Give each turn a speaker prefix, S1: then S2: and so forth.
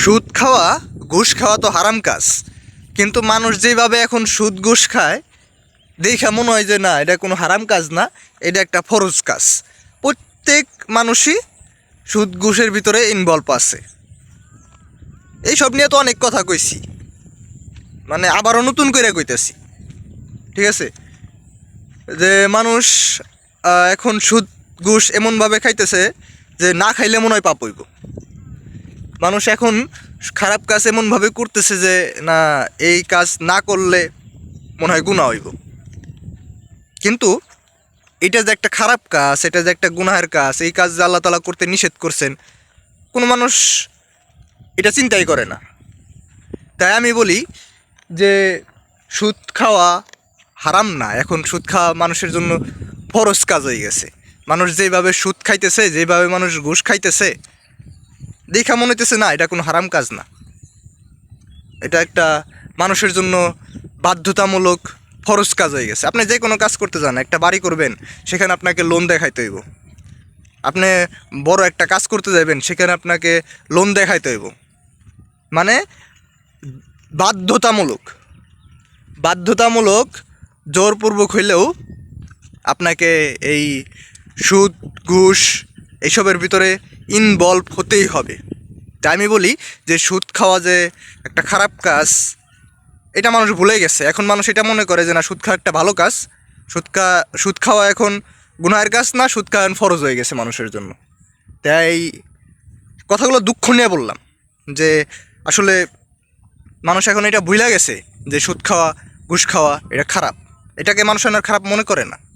S1: সুদ খাওয়া, ঘুষ খাওয়া তো হারাম কাজ। কিন্তু মানুষ যেভাবে এখন সুদ, ঘুষ খায়, দেখা মনে হয় যে না, এটা কোনো হারাম কাজ না, এটা একটা ফরজ কাজ। প্রত্যেক মানুষই সুদ, ঘুষের ভিতরে ইনভলভ আছে। এইসব নিয়ে তো অনেক কথা কইছি। মানে আবারও নতুন করে কইতেছি। ঠিক আছে? যে মানুষ এখন সুদ, ঘুষ এমনভাবে খাইতেছে যে না খাইলে মনে হয় পাপ হইব। মানুষ এখন খারাপ কাজ এমনভাবে করতেছে যে, না, এই কাজ না করলে মনে হয় গুণা হইব। কিন্তু এটা যে একটা খারাপ কাজ, এটা যে একটা গুনাহের কাজ, এই কাজ যে আল্লাহ তালা করতে নিষেধ করছেন, কোনো মানুষ এটা চিন্তাই করে না। তাই আমি বলি যে, সুদ খাওয়া হারাম না। এখন সুদ খাওয়া মানুষের জন্য ফরজ কাজ হয়ে গেছে। মানুষ যেভাবে সুদ খাইতেছে, যেভাবে মানুষ ঘুষ খাইতেছে দেখা মনে হইতেছে, না, এটা কোনো হারাম কাজ না। এটা একটা মানুষের জন্য বাধ্যতামূলক ফরজ কাজ হয়ে গেছে। আপনি যে কোনো কাজ করতে যান, একটা বাড়ি করবেন, সেখানে আপনাকে লোন দেখাইতে হইব। আপনি বড় একটা কাজ করতে যাবেন, সেখানে আপনাকে লোন দেখাইতে হইব। মানে বাধ্যতামূলক। বাধ্যতামূলক, জোরপূর্বক হইলেও আপনাকে এই সুদ, ঘুষ এইসবের ভিতরে ইনভলভ হতেই হবে। তাই আমি বলি যে সুদ খাওয়া যে একটা খারাপ কাজ, এটা মানুষ ভুলে গেছে। এখন মানুষ এটা মনে করে যে না, সুদ খাওয়া একটা ভালো কাজ। সুদ খা, সুদ খাওয়া এখন গুনাহের কাজ না, সুদ খাওয়া ফরজ হয়ে গেছে মানুষের জন্য। তাই কথাগুলো দুঃখ নিয়ে বললাম যে আসলে মানুষ এখন এটা ভুলে গেছে যে সুদ খাওয়া, ঘুষ খাওয়া, এটা খারাপ। এটাকে মানুষ আর খারাপ মনে করে না।